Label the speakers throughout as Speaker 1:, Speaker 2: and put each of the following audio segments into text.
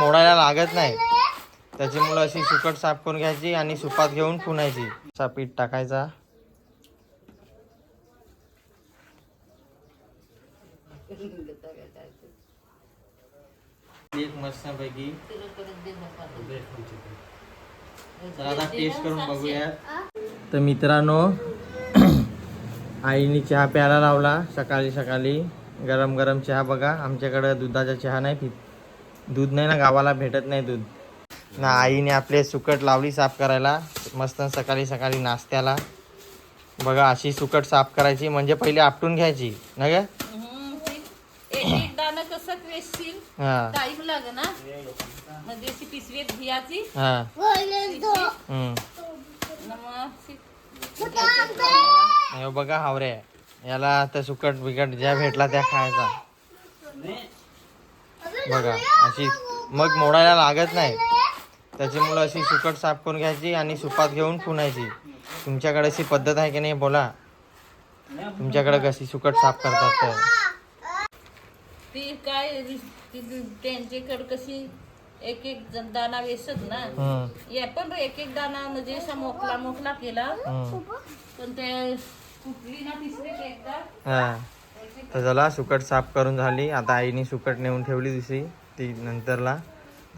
Speaker 1: मोडायला लागत नाही. त्याच्यामुळे अशी सुकट साफ करून घ्यायची आणि सुपात घेऊन पुण्याची असा पीठ टाकायचा. एक तर आता टेस्ट करून बघूया तर मित्रांनो आईने चहा प्यायला लावला. सकाळी सकाळी गरम गरम चहा बघा. आमच्याकडं दुधाचा चहा नाही पित दूध नाही ना गावाला भेटत नाही दूध. ना आईने आपले सुकट लावली साफ करायला मस्त सकाळी सकाळी नाश्त्याला. बघा अशी सुकट साफ करायची म्हणजे पहिले आपटून घ्यायची ना ग? हा.
Speaker 2: म्हणजे
Speaker 1: बघा हावरे. याला आता सुकट बिकट ज्या भेटला त्या खायचा. बघा अशी मग मोडायला लागत नाही. त्याच्यामुळे अशी सुकट साफ करून घ्यायची आणि सुपात घेऊन पुनायची तुमच्याकडे अशी पद्धत आहे की नाही बोला. तुमच्याकडे कशी सुकट साफ करतात तर.
Speaker 2: ती काय त्यांच्याकडे कशी एक एक दाना वेचत ना या पण एक एक दाना म्हणजे असा मोकला मोकला केला. पण ते कुठली ना पिशवीत एकदा
Speaker 1: हा. तर झाला सुकट साफ करून झाली. आता आईने सुकट नेऊन ठेवली दुसरी ती नंतरला.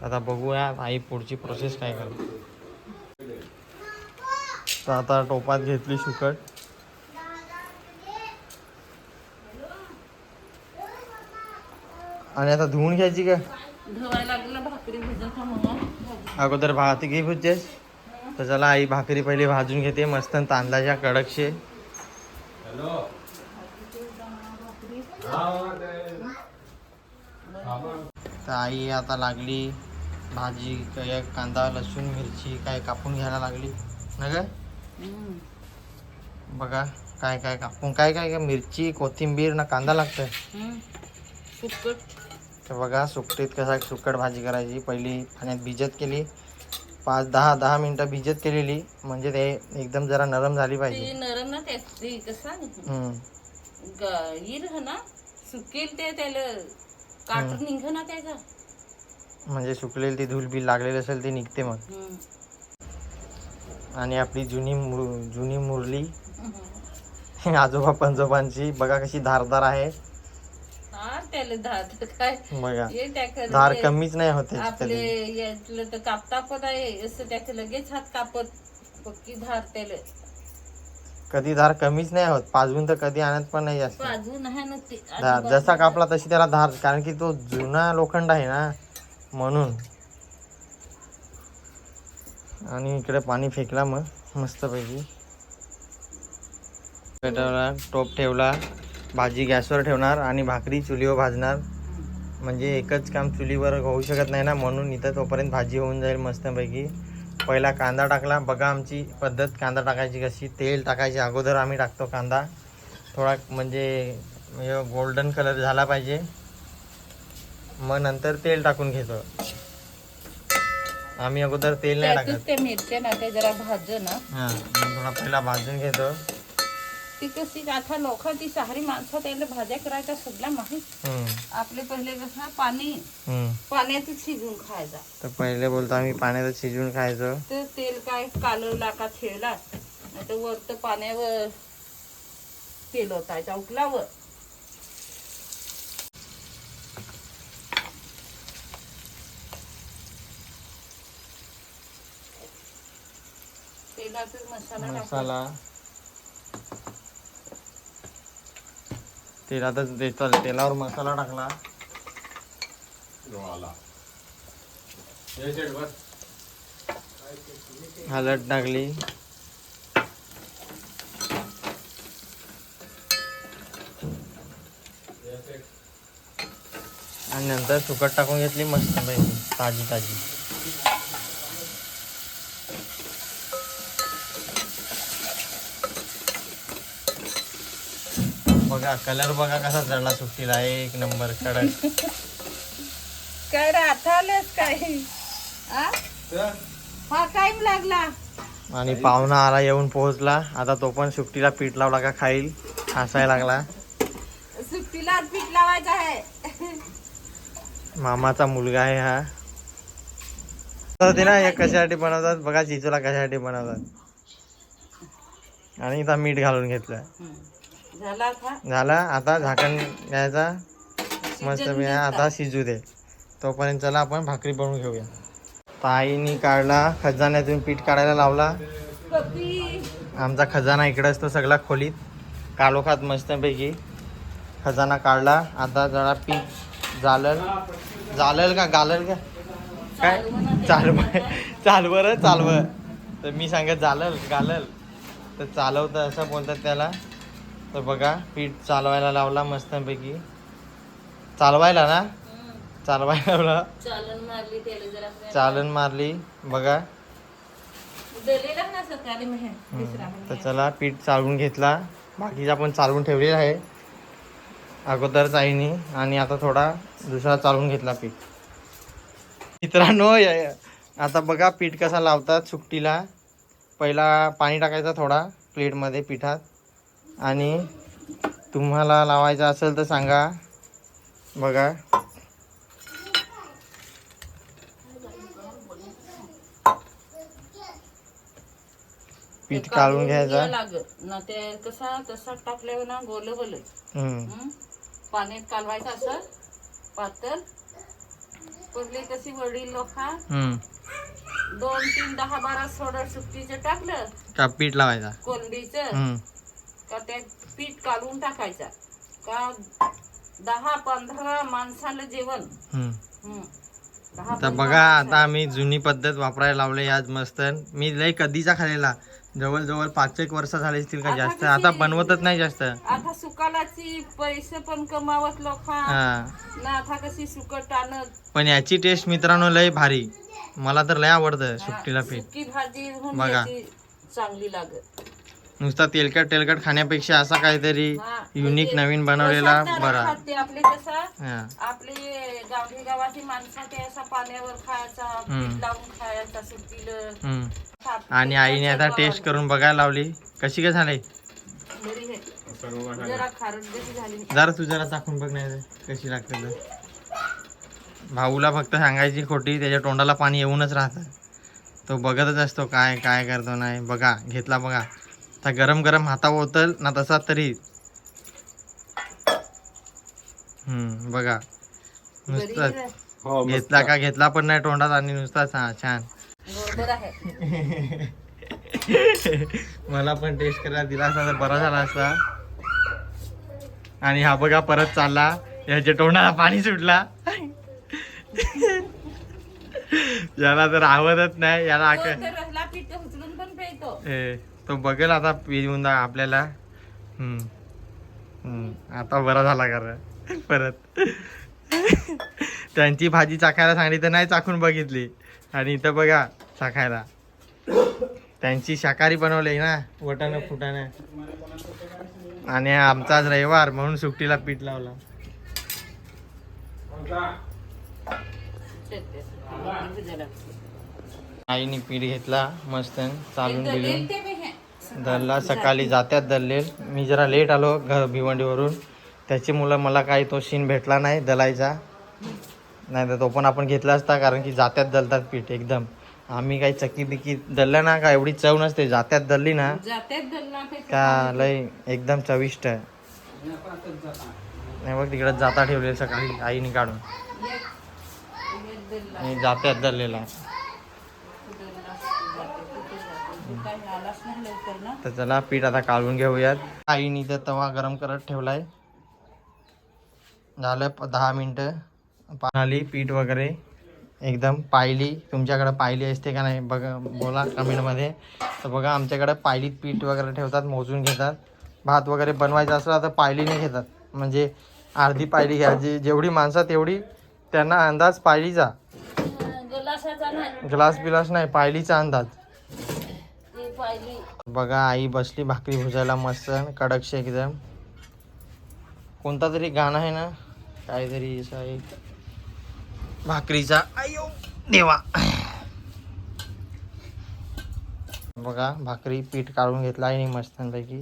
Speaker 1: आता बघूया आई पुढची प्रोसेस काय करते. तर आता टोपात घेतली सुकट. आणि आता धुवून घ्यायची का?
Speaker 2: भाकरी
Speaker 1: अगोदर भात घे भुजेस. तर चला आई भाकरी पहिले भाजून घेते. मस्त तांदळाच्या कडकशे. तर आई आता लागली भाजी काय कांदा लसूण मिरची काय कापून घ्यायला लागली. ना ग? बघा काय काय कापून काय काय काय? मिरची कोथिंबीर ना कांदा लागतं
Speaker 2: सुकट.
Speaker 1: तर बघा सुकटीत कसा सुकट भाजी करायची. पहिली पाण्यात भिजत केली. पाच दहा दहा मिनटं भिजत केलेली. म्हणजे ते एकदम जरा नरम झाली पाहिजे.
Speaker 2: नरम ना? सुकेल ते त्याला. काट निघ ना त्याचा.
Speaker 1: म्हणजे सुकलेली ती धूल बिल लागलेली असेल ती निघते मग.
Speaker 2: हम्म.
Speaker 1: आणि आपली जुनी मुर जुनी मुरली. आजोबा पंजोबांची बघा कशी धारदार आहे.
Speaker 2: हा त्याला धार काय.
Speaker 1: बघा.
Speaker 2: हे त्याकडे
Speaker 1: धार कमीच नाही होते
Speaker 2: आपले
Speaker 1: कधी
Speaker 2: यातलं तर कापता पण आहे असं त्याचं लगेच हात कापत. पक्की धार त्याला.
Speaker 1: कधी धार कमीच नाही होत. पाजवून तर कधी आणत पण नाही जास्त.
Speaker 2: अजून आहे ना ते.
Speaker 1: धार जसा कापला तशी त्याला धार कारण की तो जुना लोखंड आहे ना म्हणून. आणि इकडे पाणी फेकला मग मस्तपैकी. ठेवला टोप ठेवला भाजी गॅसवर ठेवणार आणि भाकरी चुलीवर भाजणार. म्हणजे एकच काम चुलीवर होऊ शकत नाही ना म्हणून इथं तोपर्यंत भाजी होऊन जाईल मस्तपैकी. पहिला कांदा टाकला. बघा आमची पद्धत. कांदा टाकायची कशी? तेल टाकायची. अगोदर आम्ही टाकतो कांदा. थोडा म्हणजे गोल्डन कलर झाला पाहिजे. मग नंतर तेल टाकून घेतो. आम्ही अगोदर तेल नाही टाकत.
Speaker 2: ते मिरच्या ना ते जरा भाज ना.
Speaker 1: हां. थोडा पहिला भाजून घेतो.
Speaker 2: ती कशी आता लोक ती शहरी माणसं त्याला भाज्या करायच्या सगळ्या माहीत? आपले पहिले कसं पाणी. पाण्यातच शिजून खायचा.
Speaker 1: तर पहिले बोलतो आम्ही पाण्यात शिजवून खायचो.
Speaker 2: ते तेल काय कालवला का खेळला नाही तर वर तर पाण्यावर तेल होतायचा उकलावर तेलातच मसाला.
Speaker 1: मसाला. तेलातच ते चल तेलावर मसाला टाकला. हळद टाकली. आणि नंतर सुकट टाकून घेतली मस्त ताजी ताजी. बघा कलर बघा कसा चढला सुट्टीला. एक नंबर कडक.
Speaker 2: काय रे आता आलेस काय आ? हा टाइम लागला.
Speaker 1: आणि पाहुणा आला येऊन पोहोचला. आता तो पण सुट्टीला पीठ लावला का खाईल? हसायला लागला.
Speaker 2: सुट्टीला पीठ लावायचं आहे.
Speaker 1: मामाचा मुलगा आहे हा. होते ना हे कशासाठी बनवतात? बघा चिचूला कशासाठी बनवतात. आणि इथं मीठ घालून घेतलं.
Speaker 2: झाला
Speaker 1: झाला आता झाकण घ्यायचा. मस्त. आता शिजू दे. तोपर्यंत चला आपण भाकरी बनवून घेऊया. ताईनी काढला खजान्यातून पीठ काढायला लावला. आमचा खजाना इकडे असतो सगळा खोलीत. कालोखात मस्तपैकी. खजाना काढला आता जरा पीठ जालल जालल का? गालल का? काय? चालव. चालवर चालव. तर मी सांगत चालल गालल. तर चालवतं असं बोलतात त्याला. तर बघा पीठ चालवायला लावला मस्तपैकी. चालवायला ना? चालवायला लावला.
Speaker 2: चालन मारली त्याला जरा
Speaker 1: चालन मारली बघा.
Speaker 2: दिलेला ना सकाळी मी दुसरा
Speaker 1: तर. चला पीठ चालवून घेतला. बाकीचा पण चालवून ठेवलेला आहे. अगोदर आईनी आणि आता थोडा दुसरा चालवून घेतला पीठ. मित्रांनो या- आता बघा पीठ कसा लावतात सुकटीला. पहिला पाणी टाकायचा थोडा प्लेटमध्ये पिठात. आणि तुम्हाला लावायचा असेल तर सांगा. बघा. पीठ काढून घ्यायचा.
Speaker 2: लागत ना ते कसा तसा टाकल्यावर ना गोल. हं? पाण्यात कालवायचं असं पातळ. पहिले कशी वडील लोक.
Speaker 1: हम्म.
Speaker 2: दोन तीन दहा बारा सोडा सुट्टीचं टाकलं.
Speaker 1: का पीठ लावायचा?
Speaker 2: कोलंबीचं. का ते पीठ काढून टाकायचा. का दहा पंधरा माणसाला जेवण. दहा
Speaker 1: तर बघा आता. आम्ही जुनी पद्धत वापरायला लावले आज मस्त. मी लय कधीचा खाल्लेला. जवळजवळ पाच एक वर्ष झाले असतील का जास्त. आता बनवतच नाही जास्त.
Speaker 2: आता सुकालाची पैसे पण कमावत लोक
Speaker 1: हा.
Speaker 2: ना आता कशी सुकट आणत.
Speaker 1: पण याची टेस्ट मित्रांनो लय भारी. मला तर लय आवडतं सुट्टीला पीठ.
Speaker 2: सुकी भाजी
Speaker 1: बघा.
Speaker 2: चांगली लागत.
Speaker 1: नुसता तेलकट तेलकट खाण्यापेक्षा असा काहीतरी युनिक
Speaker 2: म्हणजे
Speaker 1: नवीन बनवलेला बरा.
Speaker 2: आपले कसा
Speaker 1: हा.
Speaker 2: आपले गावठी गावाची माणसं ते असा पाण्यावर खायचा लावून
Speaker 1: आणि आईने आता टेस्ट करून बघायला लावली. कशी काय झाली.
Speaker 2: जरा खारट जशी झाली
Speaker 1: जरा तू जरा चाकून बघ नाही कशी लागते भाऊला फक्त सांगायची खोटी त्याच्या तोंडाला पाणी येऊनच राहतं. तो बघतच असतो काय काय करतो नाही. बघा घेतला बघा. आता गरम गरम हातावर होतल ना तसा तरी. हम्म बघा.
Speaker 2: बरी
Speaker 1: नुसतं
Speaker 2: आहे.
Speaker 1: घेतला का घेतला पण नाही तोंडात आणि नुसताच हा छान. मला पण टेस्ट करायला दिला असता तर बरा झाला असता. आणि हा बघा परत चालला. याच्या तोंडाला पाणी सुटला. याला तर आवडत नाही. याला आक
Speaker 2: तो
Speaker 1: बघेल आता पिऊन दा आपल्याला. हम्म. हम्म. आता बरा झाला कर परत. त्यांची भाजी चाखायला सांगली तर नाही चाखून बघितली. आणि इथं बघा चाखायला. त्यांची शाकाहारी बनवली ना वटाणं फुटाणं. आणि आमचा आज रविवार म्हणून सुट्टीला पीठ लावला. आईने पीठ घेतला मस्त चालून बिलून. दल्ला सकाळी जात्यात दल्लेल मी जरा लेट आलो घर भिवंडीवरून. त्याची मुलं मला काही तो सीन भेटला नाही दलायचा. नाही तर तो पण आपण घेतला असता कारण की जात्यात दलतात पीठ एकदम. आम्ही काही चक्की बिकी दललं ना का एवढी चव नसते. जात्यात दलली ना का लय एकदम चविष्ट आहे. नाही बघ तिकडे जाता ठेवलेलं सकाळी आईने काढून. जात्यात दललेला
Speaker 2: दल्ला जाते, कुठे जाते. तू काही आलाच नाही लवकर ना
Speaker 1: तर चला पीठ आता काढून घेऊयात. आईने तर तवा गरम करत ठेवलाय. झालं दहा मिनटं. आली पीठ वगैरे एकदम पायली. तुमच्याकडे पायली असते का नाही बघा बोला कमेंटमध्ये. तर बघा आमच्याकडे पायलीत पीठ वगैरे ठेवतात मोजून घेतात. भात वगैरे बनवायचा असला तर पायलीने घेतात. म्हणजे अर्धी पायली घ्या. जे जेवढी माणसं तेवढी त्यांना अंदाज पायलीचा. ग्लास बिलास नाही पायलीचा अंदाज.
Speaker 2: पाहिली
Speaker 1: बघा आई बसली भाकरी भुजायला मस्त. कडकशे एकदम. कोणता तरी गाणं आहे ना काहीतरी असं भाकरीचा आयो देवा. बघा भाकरी पीठ काढून घेतला आहे मस्तपैकी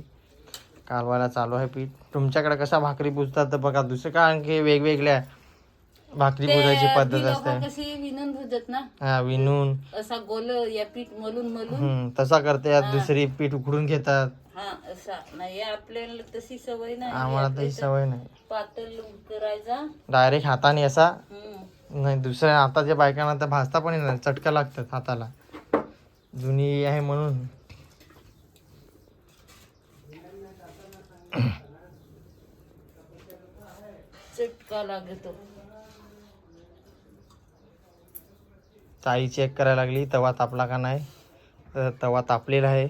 Speaker 1: कालवायला चालू आहे पीठ. तुमच्याकडे कसा भाकरी पुजतात तर बघा दुसरं का आणखी वेगवेगळ्या? भाकरी भुजायची पद्धत असते.
Speaker 2: कशी भुजत ना.
Speaker 1: हा विणून.
Speaker 2: असा गोल या पीठ मलून मलून.
Speaker 1: हम्म, तसा करते दुसरी पीठ उकडून घेतात.
Speaker 2: हा असा. नाही आपल्याला तशी सवय नाही.
Speaker 1: आम्हाला तशी सवय नाही.
Speaker 2: पातळ करायचा.
Speaker 1: डायरेक्ट हाताने असा.
Speaker 2: हम्म.
Speaker 1: नाही दुसऱ्या हाताच्या बायकांना तर भाजता पण येणार चटका लागतात हाताला. जुनी आहे म्हणून.
Speaker 2: चटका लागतो.
Speaker 1: चाई चेक करायला लागली. तवा तापला का नाही? तर तवा तापलेला आहे.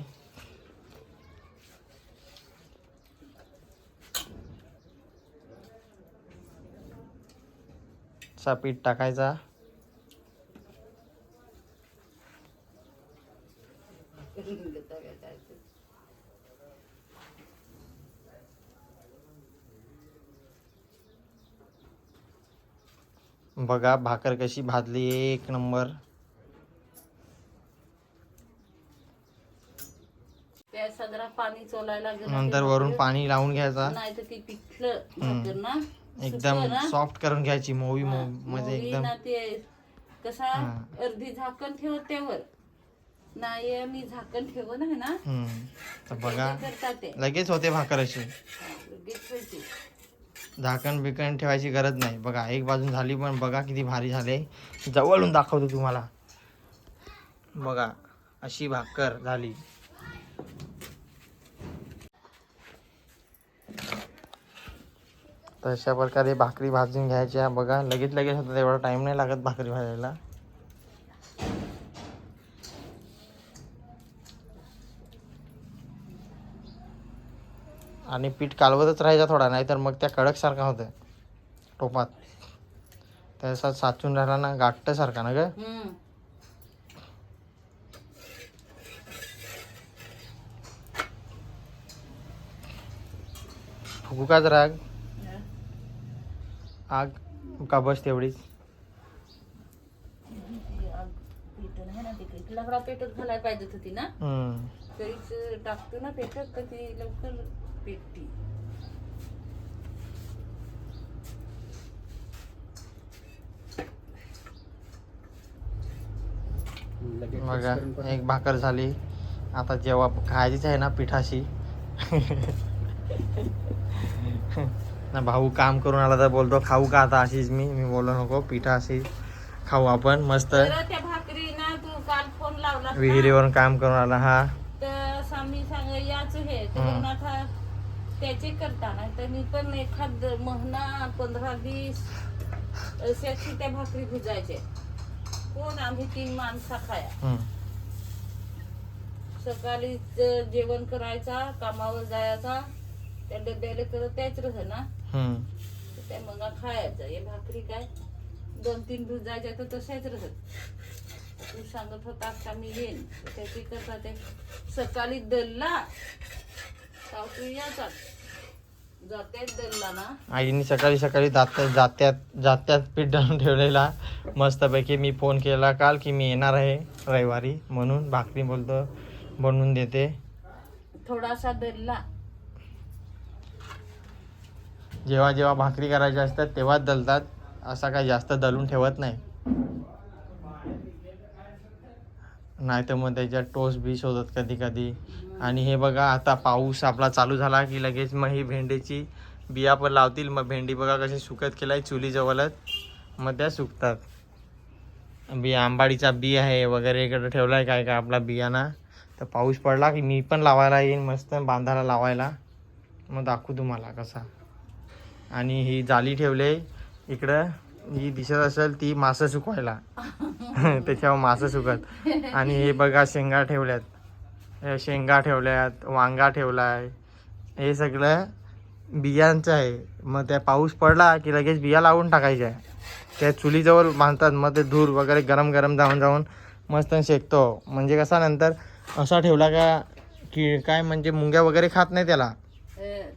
Speaker 1: चा पीठ टाकायचा. बघा भाकर कशी भाजली एक नंबर.
Speaker 2: पाणी चोलायला
Speaker 1: नंतर वरून पाणी लावून घ्यायचा.
Speaker 2: नाही तर ती पिठलं भाकर ना
Speaker 1: एकदम सॉफ्ट करून घ्यायची मोवी म्हणजे एकदम.
Speaker 2: कसा. अर्धी झाकण ठेवत त्यावर. नाही मी झाकण आहे ना.
Speaker 1: तर बघा लगेच होते भाकर अशी.
Speaker 2: लगेच होते.
Speaker 1: झाकण बिकण ठेवायची गरज नाही. बघा एक बाजून झाली पण बघा किती भारी झाले जवळून दाखवतो तुम्हाला. बघा अशी भाकर झाली. तशा प्रकारे भाकरी भाजून घ्यायच्या. बघा लगेच लगेच होतं एवढा टाइम नाही लागत भाकरी भाजायला. आणि पीठ कालवतच राहायचा थोडा नाही तर मग त्या कडकसारखा होतं टोपात. त्याचा साचून राहिला ना गाठसारखा ना ग?
Speaker 2: हम्म.
Speaker 1: फुकू का जरा आग का बस तेवढीच
Speaker 2: पेटत घालायला पाहिजे होती ना. तरीच टाकतो ना पेटत तर ती लवकर पेटती
Speaker 1: बघा एक भाकर झाली. आता जेव्हा खायचीच आहे ना पिठाशी. ना भाऊ काम करून आला तर बोलतो खाऊ का आता अशीच मी? मी बोललो नको पिठाशी खाऊ आपण मस्त.
Speaker 2: तर त्या भाकरी ना तू काल फोन लावला
Speaker 1: विहिरीवरून काम करून आला हा
Speaker 2: तर स्वामी सांग याच हे तर त्याचे मी पण एखाद महिना पंधरा वीस अशाची त्या भाकरी भुजायचे. कोण आम्ही तीन माणसा खाया. सकाळी जेवण करायचा कामावर जायचा त्या डब्याला करत त्याच राह ना. त्या मग खायचं. हे भाकरी काय? दोन तीन भुजायच्या तर तशाच राहत. तू सांगत होता मी येईन? त्याची करता ते. सकाळी दल्ला
Speaker 1: आईने सकाळी सकाळी जात जात्यात जात्यात पीठ दळून ठेवलेला. मस्तपैकी मी फोन केला काल की मी येणार आहे रविवारी म्हणून भाकरी बोलतो बनवून देते.
Speaker 2: थोडासा दल्ला
Speaker 1: जेव्हा जेव्हा भाकरी करायच्या असतात तेव्हाच दलतात. असा काय जास्त दलून ठेवत नाही. नाही तर मग त्याच्यात टोस बी शोधत कधी कधी. आणि हे बघा आता पाऊस आपला चालू झाला की लगेच मग ही भेंडीची बिया पण लावतील. मग भेंडी बघा कशी सुकत केला चुली चुलीजवळच. मग त्या सुकतात. बी आंबाडीचा बी आहे वगैरे इकडं ठेवला आहे काय काय आपला बियाणा. तर पाऊस पडला की मी पण लावायला येईन मस्त बांधाला लावायला. मग दाखवू तुम्हाला कसा. आणि ही जाली ठेवले इकडं. ही दिसत असेल ती मासं सुकवायला. त्याच्यावर मासं सुकत. आणि हे बघा शेंगा ठेवल्यात. शेंगा ठेवल्यात वांगा ठेवलाय. हे सगळं बियांचं आहे. मग त्या पाऊस पडला की लगेच बिया लावून टाकायच्या त्या चुलीजवळ बांधतात. मग ते धूर वगैरे गरम गरम जाऊन जाऊन मस्त शेकतो. म्हणजे कसा नंतर असा ठेवला का की काय म्हणजे मुंग्या वगैरे खात नाही त्याला.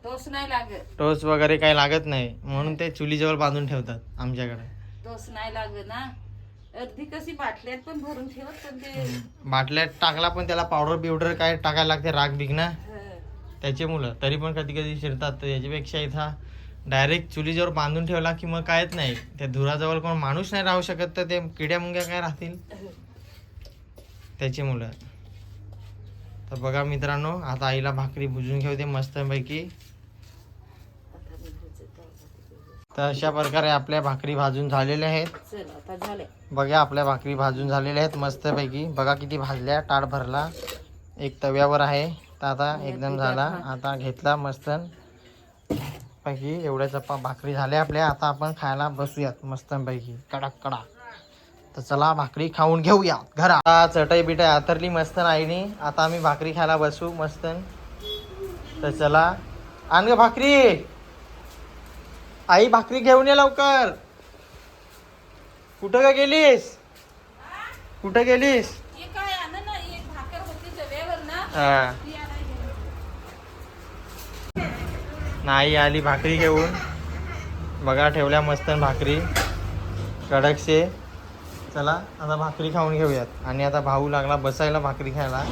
Speaker 2: तोच नाही लागत.
Speaker 1: टोस वगैरे काही लागत नाही. म्हणून ते चुलीजवळ बांधून ठेवतात आमच्याकडे.
Speaker 2: तोच नाही लागत ना. अर्धी कशी बाटल्यात पण भरून ठेवत पण ते.
Speaker 1: बाटल्यात टाकला पण त्याला पावडर बिवडर काय टाकायला लागते राग बिग ना.
Speaker 2: हं.
Speaker 1: त्याचे मुलं. तरी पण कधी कधी शिरतात. तर याच्यापेक्षा इथं डायरेक्ट चुलीजवळ बांधून ठेवला की मग कायच नाही. त्या धुराजवळ कोण माणूस नाही राहू शकत तर ते किड्या मुंग्या काय राहतील? त्याची मुलं. तर बघा मित्रांनो आता आईला भाकरी भुजून घेऊ दे मस्तपैकी. तर अशा प्रकारे आपल्या भाकरी भाजून झालेल्या आहेत. बघा आपल्या भाकरी भाजून झालेल्या आहेत मस्तपैकी. बघा किती भाजल्या ताट भरला. एक तव्यावर आहे. तर आता एकदम झाला. आता घेतला मस्त पैकी एवढ्या चप्पा भाकरी झाल्या आपल्या. आता आपण खायला बसूयात मस्तपैकी. कडक कडा तर चला भाकरी खाऊन घेऊया. घरा. चटई बिटाई आतरली मस्त आईनी. आता आम्ही भाकरी खायला बसू मस्त. तर चला. आण ग भाकरी. आई भाकरी घेऊन ये लवकर. कुठं का गेलीस? कुठं गेलीस?
Speaker 2: हा.
Speaker 1: नाही आली भाकरी घेऊन. बघा ठेवल्या मस्त भाकरी. कडकशे चला आता भाकरी खाऊन घेऊयात. आणि आता भाऊ लागला बसायला भाकरी खायला.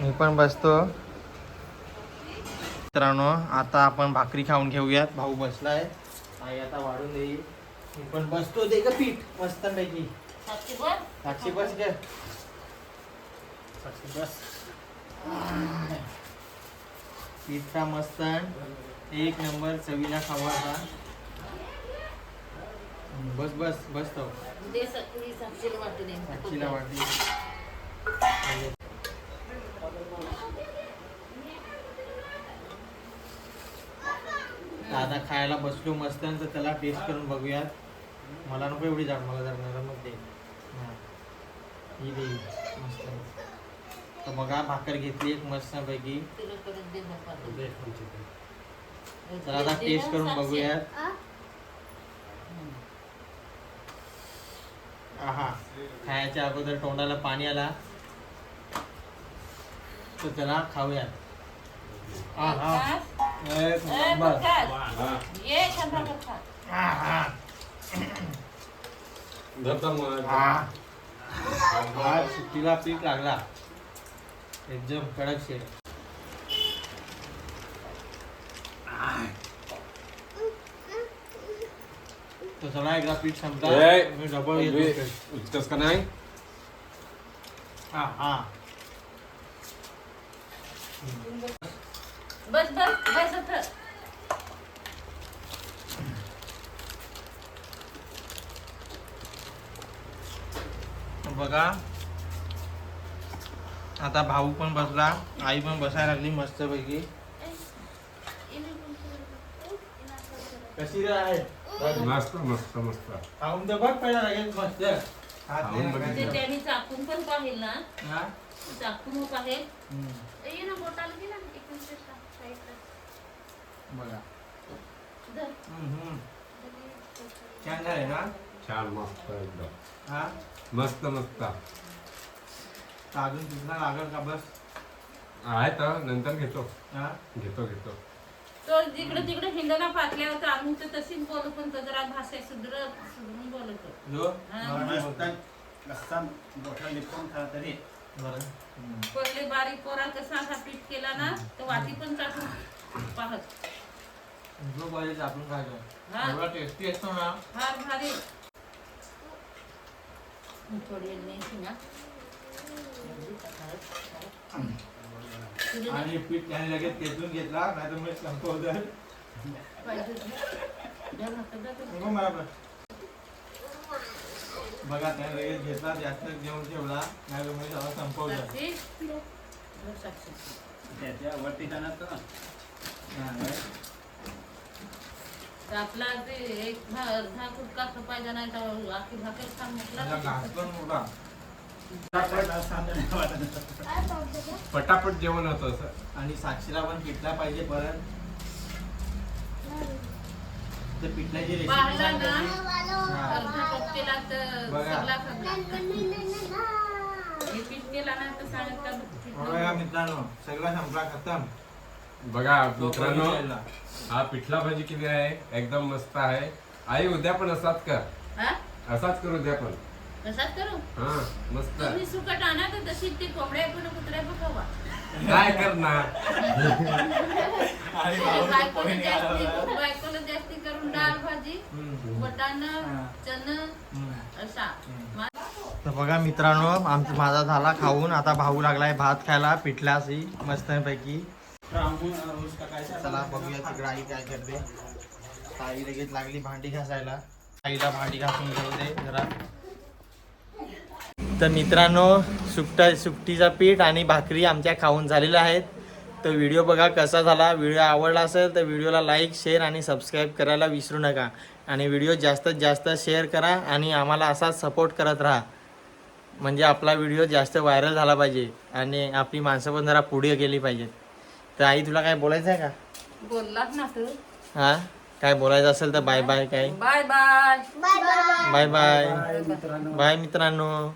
Speaker 1: मी पण बसतो. मित्रांनो आता आपण भाकरी खाऊन घेऊयात. भाऊ बसलाय. आई आता वाढून देईल. मी पण बसतो दे ग पीठ? मस्त पैकी
Speaker 2: साक्षी
Speaker 1: बस ग साक्षी बस. पिझ्झा मस्त. एक नंबर चवीला खावा बस बस बस तो.
Speaker 2: दे साक्षी साक्षीला वाटू दे.
Speaker 1: साक्षीला वाटली आता खायला बसलो मस्त तर त्याला टेस्ट करून बघूयात. मला नको एवढी जाड मला जरा नरमच दे. हा. ही दे मस्त तर बघा भाकर घेतली एक मस्त पैकी. तर आता टेस्ट करून. बघूयात. आहा. खायच्या अगोदर तोंडाला पाणी आला. तर त्याला खाऊयात. आहा. एक नंबर
Speaker 3: हा
Speaker 1: आज सुट्टीला पीक लागला. एकदम कडक शेड. तर चला एकदा पीठ संपला
Speaker 3: ए,
Speaker 1: मी डबल येतो
Speaker 3: उचकस का नाही
Speaker 1: हा हा
Speaker 2: बस बस बस आता.
Speaker 1: बघा आता भाऊ पण बसला आई पण बसायला लागली मस्त पैकी कशी रे आहे
Speaker 3: मस्त मस्त मस्त.
Speaker 1: खाऊन तर बघ पहिला लगेच मस्त.
Speaker 3: खाऊन.
Speaker 2: ते त्याने चाकून पण पाहिल ना.
Speaker 1: हा?
Speaker 2: चाकून पाहिल
Speaker 1: हम्म. बघा.
Speaker 2: धर.
Speaker 1: हम्म. छान झाले ना?
Speaker 3: छान मस्त एकदम.
Speaker 1: हा?
Speaker 3: मस्त मस्त.
Speaker 1: तर अजून दुसरा लागल का बस?
Speaker 3: आहे तर नंतर घेतो.
Speaker 1: हा?
Speaker 3: घेतो घेतो.
Speaker 2: तो जिकडे तिकडे हिंदना पातल्यावर तर आम्ही तर तशीच बोलत पण तो जरा भाषा सुधर सुधरून बोलतो
Speaker 1: जो
Speaker 2: हा.
Speaker 1: मराठी बोलतात. बरं.
Speaker 2: पहिले बारीक पोरा कसा असा पीठ केला ना तर वाटी पण टाकून पाहत.
Speaker 1: जो पाहिजे आपण खायचो.
Speaker 2: हा.
Speaker 1: एवढा टेस्टी असतो ना.
Speaker 2: फार भारी. थोडी नेसी ना.
Speaker 1: आणि पीठ त्याने लगेच तेचून घेतला नाही तर मी संपवलं. नको मला पण बघा त्याने लगेच घेतला जास्त घेऊन ठेवला नाही तर मी सगळं संपवलं. हा, काय?
Speaker 2: तर आपला ते एक अर्धा कुटका खपायचा नाही तर आखी भाकर
Speaker 1: त्याला
Speaker 2: म्हटला
Speaker 1: घास पण मोठा
Speaker 3: पटापट जेवण होतं असं.
Speaker 1: आणि साक्षीला पण पिठला पाहिजे परत. ते पिठल्याची रेसिपी? हा.
Speaker 2: हे
Speaker 1: मित्रांनो सगळा संपला खतम.
Speaker 3: बघा मित्रांनो. हा पिठला भाजी किती आहे? एकदम मस्त आहे. आई उद्या पण असाच कर.
Speaker 2: हा?
Speaker 3: असाच कर उद्या पण.
Speaker 2: तसाच करू?
Speaker 3: हा मस्त.
Speaker 2: तुम्ही सुकट आणा तर तशी ते कोंबड्या पण कुत्र्या पण खावा.
Speaker 3: काय करणार?
Speaker 2: बायकोला जास्ती बायकोला जास्ती करून डाळ भाजी वटाण चण असा
Speaker 1: तर बघा मित्रांनो आमचा माझा झाला खाऊन. आता भाऊ लागलाय भात खायला पिठलाशी मस्तपैकी. चला बघूया तिकडे आई काय करते. आई लगेच लागली भांडी घासायला. आईला भांडी घासून घेऊ दे जरा. तर मित्रांनो सुकटा सुकटीचा पीठ आणि भाकरी आमच्या खाऊन झालेल्या आहेत. तर व्हिडिओ बघा कसा झाला. व्हिडिओ आवडला असेल तर व्हिडिओला लाईक शेअर आणि सबस्क्राईब करायला विसरू नका. आणि व्हिडिओ जास्तीत जास्त शेअर करा आणि आम्हाला असाच सपोर्ट करत राहा. म्हणजे आपला व्हिडिओ जास्त व्हायरल झाला पाहिजे आणि आपली माणसं पण जरा पुढे गेली पाहिजेत. तर आई तुला काय बोलायचं आहे का?
Speaker 2: बोललात ना तू.
Speaker 1: हां? काय बोलायचं असेल तर बाय बाय काय?
Speaker 2: Bye bye
Speaker 1: bye bye bye मित्रांनो.